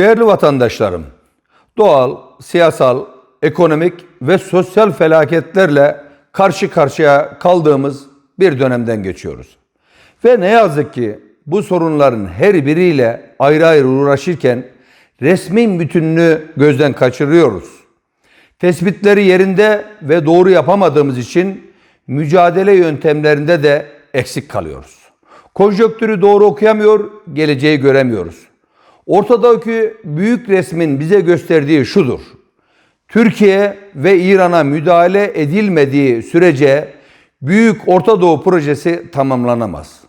Değerli vatandaşlarım, doğal, siyasal, ekonomik ve sosyal felaketlerle karşı karşıya kaldığımız bir dönemden geçiyoruz. Ve ne yazık ki bu sorunların her biriyle ayrı ayrı uğraşırken resmin bütününü gözden kaçırıyoruz. Tespitleri yerinde ve doğru yapamadığımız için mücadele yöntemlerinde de eksik kalıyoruz. Konjonktürü doğru okuyamıyor, geleceği göremiyoruz. Ortadaki büyük resmin bize gösterdiği şudur. Türkiye ve İran'a müdahale edilmediği sürece Büyük Orta Doğu projesi tamamlanamaz.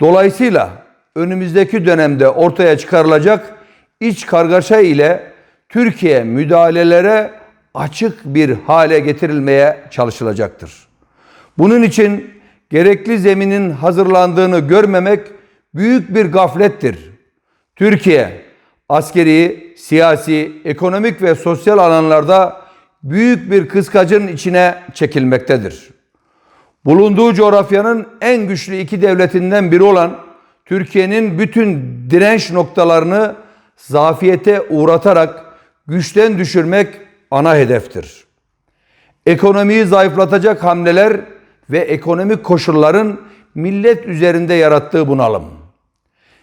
Dolayısıyla önümüzdeki dönemde ortaya çıkarılacak iç kargaşa ile Türkiye müdahalelere açık bir hale getirilmeye çalışılacaktır. Bunun için gerekli zeminin hazırlandığını görmemek büyük bir gaflettir. Türkiye askeri, siyasi, ekonomik ve sosyal alanlarda büyük bir kıskacın içine çekilmektedir. Bulunduğu coğrafyanın en güçlü iki devletinden biri olan Türkiye'nin bütün direnç noktalarını zafiyete uğratarak güçten düşürmek ana hedeftir. Ekonomiyi zayıflatacak hamleler ve ekonomik koşulların millet üzerinde yarattığı bunalım.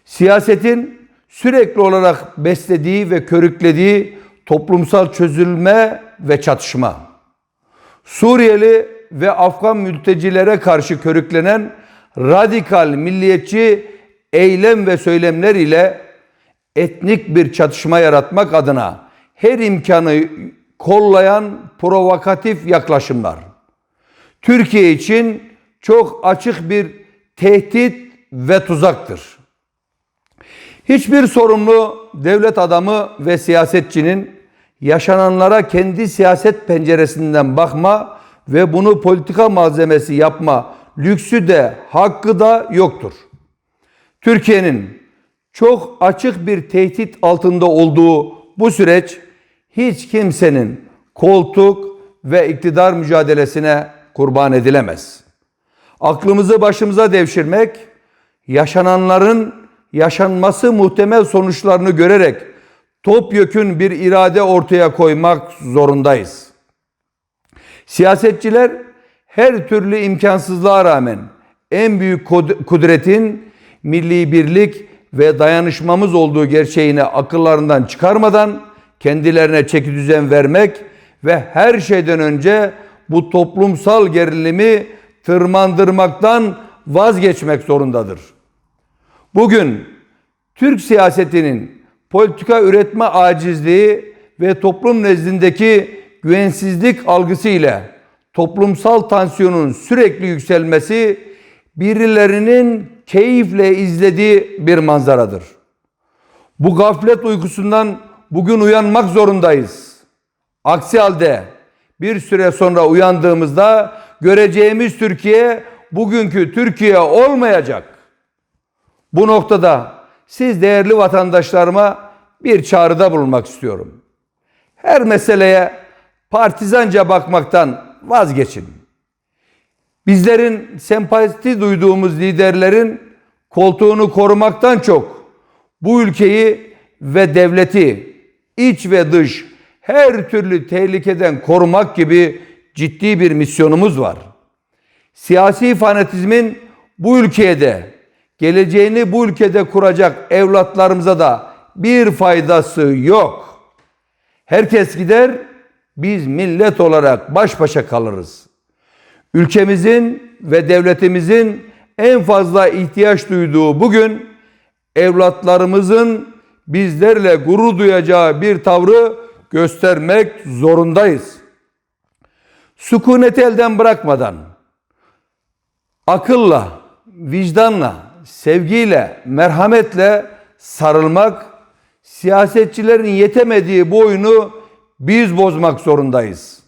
Siyasetin sürekli olarak beslediği ve körüklediği toplumsal çözülme ve çatışma. Suriyeli ve Afgan mültecilere karşı körüklenen radikal milliyetçi eylem ve söylemler ile etnik bir çatışma yaratmak adına her imkanı kollayan provokatif yaklaşımlar. Türkiye için çok açık bir tehdit ve tuzaktır. Hiçbir sorumlu devlet adamı ve siyasetçinin yaşananlara kendi siyaset penceresinden bakma ve bunu politika malzemesi yapma lüksü de hakkı da yoktur. Türkiye'nin çok açık bir tehdit altında olduğu bu süreç hiç kimsenin koltuk ve iktidar mücadelesine kurban edilemez. Aklımızı başımıza devşirmek, yaşananların yaşanması muhtemel sonuçlarını görerek topyekün bir irade ortaya koymak zorundayız. Siyasetçiler her türlü imkansızlığa rağmen en büyük kudretin milli birlik ve dayanışmamız olduğu gerçeğini akıllarından çıkarmadan kendilerine çeki düzen vermek ve her şeyden önce bu toplumsal gerilimi tırmandırmaktan vazgeçmek zorundadır. Bugün Türk siyasetinin politika üretme acizliği ve toplum nezdindeki güvensizlik algısı ile toplumsal tansiyonun sürekli yükselmesi birilerinin keyifle izlediği bir manzaradır. Bu gaflet uykusundan bugün uyanmak zorundayız. Aksi halde bir süre sonra uyandığımızda göreceğimiz Türkiye bugünkü Türkiye olmayacak. Bu noktada siz değerli vatandaşlarıma bir çağrıda bulunmak istiyorum. Her meseleye partizanca bakmaktan vazgeçin. Bizlerin sempati duyduğumuz liderlerin koltuğunu korumaktan çok bu ülkeyi ve devleti iç ve dış her türlü tehlikeden korumak gibi ciddi bir misyonumuz var. Siyasi fanatizmin bu ülkeye de geleceğini bu ülkede kuracak evlatlarımıza da bir faydası yok. Herkes gider, biz millet olarak baş başa kalırız. Ülkemizin ve devletimizin en fazla ihtiyaç duyduğu bugün evlatlarımızın bizlerle gurur duyacağı bir tavrı göstermek zorundayız. Sükuneti elden bırakmadan akılla, vicdanla, sevgiyle, merhametle sarılmak, siyasetçilerin yetemediği bu oyunu biz bozmak zorundayız.